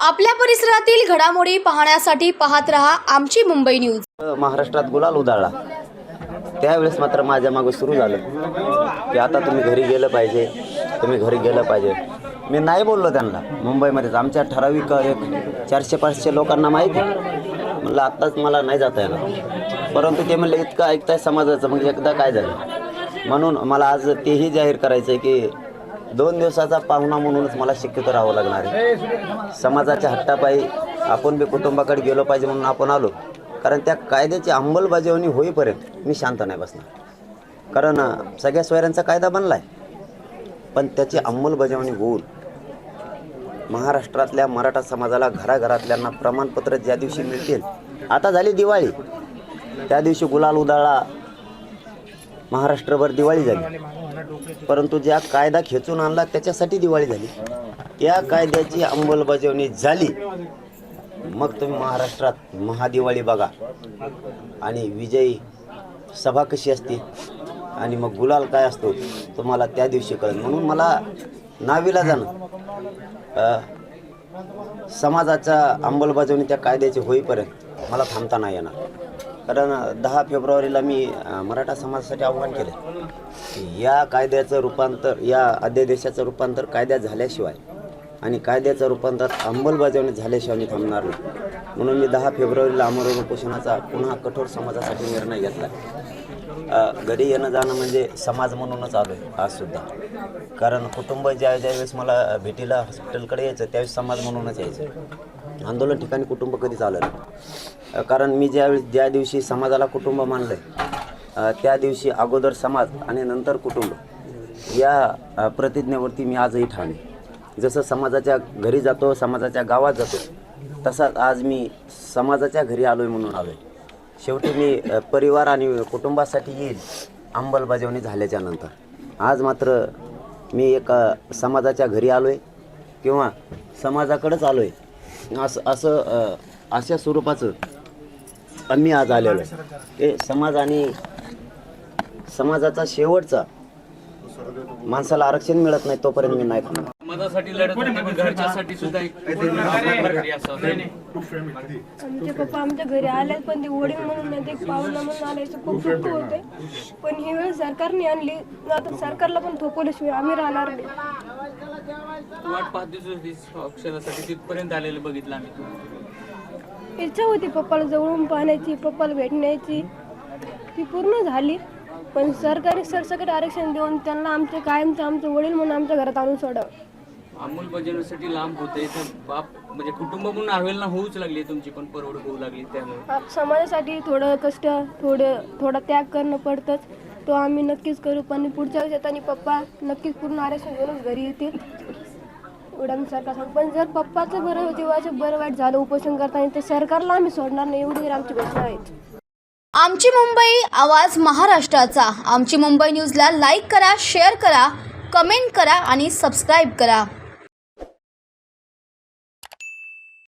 आपल्या परिसरातील घडामोडी पाहण्यासाठी पाहत रहा आमची मुंबई न्यूज. महाराष्ट्रात गुलाल उधाळला. त्यावेळेस मात्र माझ्या मागं सुरू झालं की आता तुम्ही घरी गेलं पाहिजे तुम्ही घरी गेलं पाहिजे. मी नाही बोललो त्यांना. मुंबईमध्येच आमच्या ठराविक एक चारशे पाचशे लोकांना माहिती आहे. म्हणलं आत्ताच मला नाही जाता येणार. परंतु ते म्हणले इतकं ऐकताय समाजाचं मग एकदा काय झालं? म्हणून मला आज तेही जाहीर करायचं आहे की दोन दिवसाचा पाहुणा म्हणूनच मला शक्यतो राहावं लागणार आहे. समाजाच्या हट्टापायी आपण बी कुटुंबाकडे गेलो पाहिजे म्हणून आपण आलो. कारण त्या कायद्याची अंमलबजावणी होईपर्यंत मी शांत नाही बसणार. कारण सगळ्या सोयऱ्यांचा कायदा बनला आहे पण त्याची अंमलबजावणी होऊन महाराष्ट्रातल्या मराठा समाजाला घराघरातल्यांना प्रमाणपत्र ज्या दिवशी मिळतील आता झाली दिवाळी. त्या दिवशी गुलाल उदाळा महाराष्ट्रभर दिवाळी झाली. परंतु ज्या कायदा खेचून आणला त्याच्यासाठी दिवाळी झाली. त्या कायद्याची अंमलबजावणी झाली. मग तुम्ही महाराष्ट्रात महादिवाळी बघा. आणि विजयी सभा कशी असते? आणि मग गुलाल काय असतो? तुम्हाला त्या दिवशी कळेल. म्हणून मला नावीला जाणं. समाजाच्या अंमलबजावणी त्या कायद्याची होईपर्यंत मला थांबता नाही येणार. कारण दहा फेब्रुवारीला मी मराठा समाजासाठी आव्हान केलं. या कायद्याचं रूपांतर या अध्यादेशाचं रूपांतर कायद्यात झाल्याशिवाय आणि कायद्याचं रूपांतर अंमलबजावणी झाल्याशिवाय मी थांबणार नाही. म्हणून मी दहा फेब्रुवारीला अमर उपोषणाचा पुन्हा कठोर समाजासाठी निर्णय घेतला. घरी येणं जाणं म्हणजे समाज म्हणूनच आलो आहे आजसुद्धा कारण कुटुंब ज्या ज्यावेळेस मला भेटीला हॉस्पिटलकडे यायचं त्यावेळेस समाज म्हणूनच यायचं. आंदोलन ठिकाणी कुटुंब कधीच आलं नाही. कारण मी ज्यावेळेस ज्या दिवशी समाजाला कुटुंब मानलं आहे त्या दिवशी अगोदर समाज आणि नंतर कुटुंब या प्रतिज्ञेवरती मी आजही ठाणे जसं समाजाच्या घरी जातो समाजाच्या गावात जातो तसाच आज मी समाजाच्या घरी आलो आहे म्हणून आलो आहे शेवटी मी परिवार आणि कुटुंबासाठी येईल अंमलबजावणी झाल्याच्यानंतर. आज मात्र मी एक समाजाच्या घरी आलो आहे किंवा समाजाकडेच आलो आहे असं असं अशा स्वरूपाचं आम्ही आज आलेलो आहे. ते समाज आणि समाजाचा शेवटचा माणसाला आरक्षण मिळत नाही तोपर्यंत मी नाही मतासाठी लढत होते पण घरच्यासाठी सुद्धा एक घरी असं आमचे पप्पा आमच्या घरी आले पण ते वडील म्हणून नाही ते पाहुणा म्हणून आले खूप दुःख होते. पण ही वेळ सरकारने आणली आता सरकारला पण थोपवल्याशिवाय आम्ही राहणार नाही. वाट पाच दिवस होती अक्षरासाठी तिथपर्यंत आलेलं बघितलं आम्ही इच्छा होती पप्पाला जवळून पाहण्याची पप्पाला भेटण्याची. ती पूर्ण झाली. पण सरकारी सरसकट आरक्षण देऊन त्यांना आमचे कायमचे आमचे वडील म्हणून आमच्या घरात आणून सोडावं. अंमलबजावणीसाठी लांब होते. तर बाप म्हणजे कुटुंब म्हणून अवेलना होऊच लागली तुमची पण परवड होऊ लागली त्यामुळे. आप- समाजासाठी थोडं कष्ट थोडं थोडा त्याग करणं पडतंच. तो आम्ही नक्कीच करू पण पुढच्या वर्षात आणि पप्पा नक्कीच पूर्ण आरक्षण घेऊनच घरी येतील. सरकार सांगू. पण जर पप्पाचं बरं जीवाचं बरं वाईट झालं उपोषण करताना तर सरकारला आम्ही सोडणार नाही एवढी आमची घोषणा आहे. आमची मुंबई आवाज महाराष्ट्राचा. आमची मुंबई न्यूजला लाईक करा शेअर करा कमेंट करा आणि सबस्क्राईब करा.